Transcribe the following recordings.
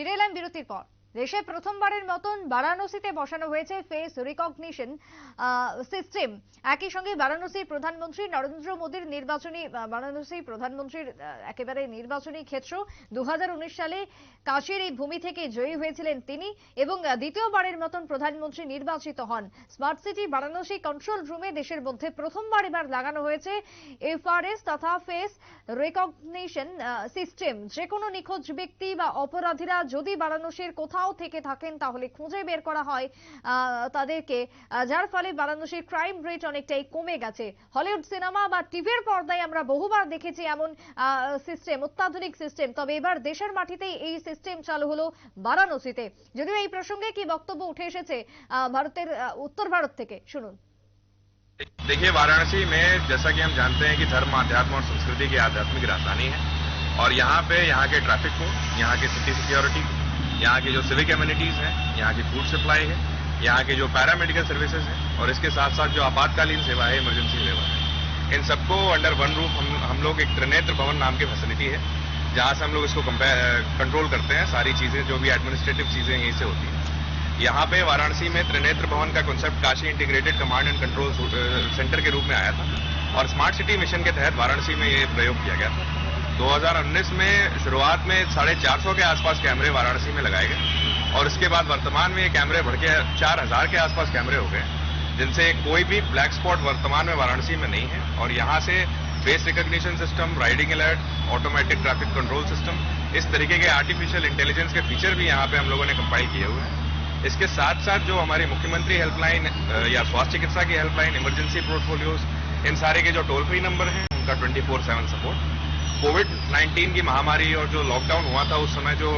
ফিরে এলাম বিরতির পর। দেশে প্রথমবারের মতন বারাণসীতে বসানো হয়েছে ফেস রিকগনিশন সিস্টেম একই সঙ্গে বারাণসীর প্রধানমন্ত্রী নরেন্দ্র মোদীর নির্বাচনী আহ, বারাণসীর প্রধানমন্ত্রীর একেবারে নির্বাচনী ক্ষেত্র। দু হাজার উনিশ সালে কাশীর এই ভূমি থেকে জয়ী হয়েছিলেন তিনি এবং দ্বিতীয়বারের মতন প্রধানমন্ত্রী নির্বাচিত হন। স্মার্ট সিটি বারাণসী কন্ট্রোল রুমে দেশের মধ্যে প্রথমবার এবার লাগানো হয়েছে এফআরএস তথা ফেস রেকগনিশন সিস্টেম যে কোনো নিখোঁজ ব্যক্তি বা অপরাধীরা যদি বারাণসীর কোথাও থেকে থাকেন তাহলে খুঁজে বের করা হয় আহ, তাদেরকে আহ, যার ফলে বারাণসীর ক্রাইম রেট অনেকটাই কমে গেছে হলিউড সিনেমা বা টিভির পর্দায় আমরা বহুবার দেখেছি এমন সিস্টেম অত্যাধুনিক সিস্টেম তবে এবার দেশের মাটিতেই এই সিস্টেম চালু হলো বারাণসীতে যদিও এই প্রসঙ্গে কি বক্তব্য উঠে এসেছে আহ, ভারতের আহ, উত্তর ভারত থেকে শুনুন देखिए वाराणसी में जैसा कि हम जानते हैं कि धर्म अध्यात्म और संस्कृति की आध्यात्मिक राजधानी है और यहाँ पे यहाँ के ट्रैफिक को यहाँ के सिटी सिक्योरिटी यहाँ की जो सिविक एम्यूनिटीज हैं, यहाँ की फ़ूड सप्लाई है, यहाँ के जो पैरामेडिकल सर्विसेज़ है, और इसके साथ साथ जो आपातकालीन सेवा है इमरजेंसी सेवा है। इन सबको अंडर वन रूफ हम हम लोग एक त्रिनेत्र भवन नाम की फैसिलिटी है, जहाँ से हम लोग इसको कंट्रोल करते हैं सारी चीज़ें, जो भी एडमिनिस्ट्रेटिव चीज़ें यहीं से होती हैं। यहाँ पे वाराणसी में त्रिनेत्र भवन का concept Kashi integrated command and control centre के रूप में आया था, और स्मार्ट सिटी मिशन के तहत वाराणसी में ये प्रयोग किया गया था। 2019 में, शुरुआत में साढ़े चार सौ के आसपास कैमरे वाराणसी में लगाए गए। और इसके बाद वर्तमान में ये कैमरे बढ़ के चार हज़ार के आसपास कैमरे हो गए, जिनसे कोई भी ब्लैक स्पॉट वर्तमान में वाराणसी में नहीं है। और यहाँ से face recognition system, riding alert, automatic traffic control system, इस तरीके के आर्टिफिशियल इंटेलिजेंस के फीचर भी यहाँ पे हम लोगों ने कंपाइल किए हुए हैं। इसके साथ साथ जो हमारी मुख्यमंत्री हेल्पलाइन या स्वास्थ्य चिकित्सा की हेल्पलाइन, इमरजेंसी पोर्टफोलियोज, इन सारे के जो टोल फ्री नंबर हैं, उनका 24 सेवन सपोर्ट कोविड 19 की महामारी और जो लॉकडाउन हुआ था, उस समय जो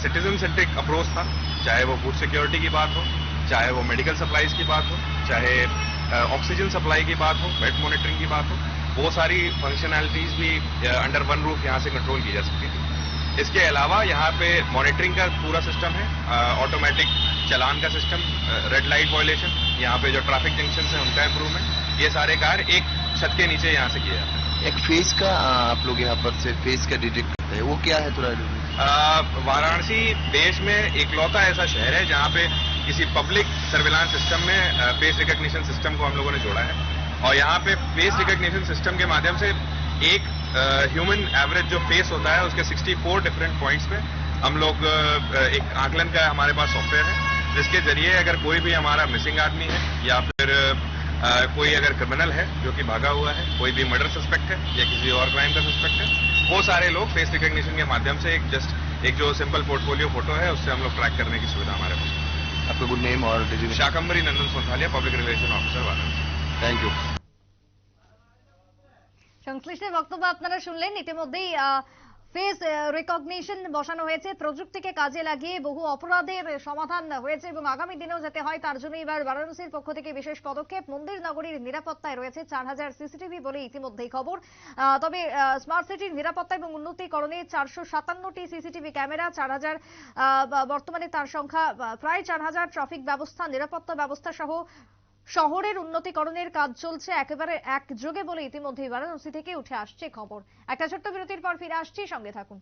सिटीजन सेंट्रिक अप्रोच था, चाहे वो फ़ूड सिक्योरिटी की बात हो, चाहे वो मेडिकल सप्लाईज की बात हो, चाहे ऑक्सीजन सप्लाई की बात हो बेड मॉनिटरिंग की बात हो, वो सारी फंक्शनैलिटीज भी अंडर वन रूफ यहाँ से कंट्रोल की जा सकती थी। इसके अलावा यहाँ पे मॉनिटरिंग का पूरा सिस्टम है ऑटोमेटिक चलान का सिस्टम रेड लाइट वॉयलेशन यहाँ पे जो ट्रैफ़िक जंक्शन है, उनका इम्प्रूवमेंट ये सारे कार्य एक छत के नीचे यहाँ से किए जाते हैं। एक फेस का आप लोग यहाँ पर से फेस का डिटेक्ट करते हैं। वो क्या है थोड़ा वाराणसी देश में इकलौता ऐसा शहर है जहाँ पे किसी पब्लिक सर्विलांस सिस्टम में फेस रिकॉग्निशन सिस्टम को हम लोगों ने जोड़ा है। और यहाँ पे फेस रिकॉग्निशन सिस्टम के माध्यम से एक ह्यूमन एवरेज जो फेस होता है, उसके 64 डिफरेंट पॉइंट्स पे हम लोग एक आकलन का हमारे पास सॉफ्टवेयर है, जिसके ज़रिए अगर कोई भी हमारा मिसिंग आदमी है, या फिर अ, कोई अगर क्रिमिनल है जो कि भागा हुआ है कोई भी मर्डर सस्पेक्ट है या किसी और क्राइम का सस्पेक्ट है वो सारे लोग फेस रिकॉग्निशन के माध्यम से एक जस्ट एक जो सिंपल पोर्टफोलियो फोटो है उससे हम लोग ट्रैक करने की सुविधा हमारे पास है। आपका गुड नेम और digital Shakambari Nandan Sonthalia public relation officer Varanasi thank you সংশ্লিষ্ট বক্তব্য আপনারা শুনলেন ইতিমধ্যেই ফেস রেকগনিশন বসানো হয়েছে। প্রযুক্তিকে কাজে লাগিয়ে বহু অপরাধের সমাধান হয়েছে এবং আগামী দিনেও যাতে হয় তার জন্য এবার বারাণসীর পক্ষ থেকে বিশেষ পদক্ষেপ। মন্দির নগরীর নিরাপত্তায় রয়েছে চার হাজার সিসিটিভি বলে ইতিমধ্যেই খবর। তবে স্মার্ট সিটির নিরাপত্তা এবং উন্নতিকরণে চারশো সাতান্নটি সিসিটিভি ক্যামেরা, চার হাজার বর্তমানে তার সংখ্যা প্রায় চার হাজার ট্রাফিক ব্যবস্থা, নিরাপত্তা ব্যবস্থা সহ শহরের উন্নতিকরণের কাজ চলছে একেবারে একযোগে বলে ইতিমধ্যেই বারাণসী থেকে উঠে আসছে খবর। একটা ছোট্ট বিরতির পর ফিরে আসছি, সঙ্গে থাকুন।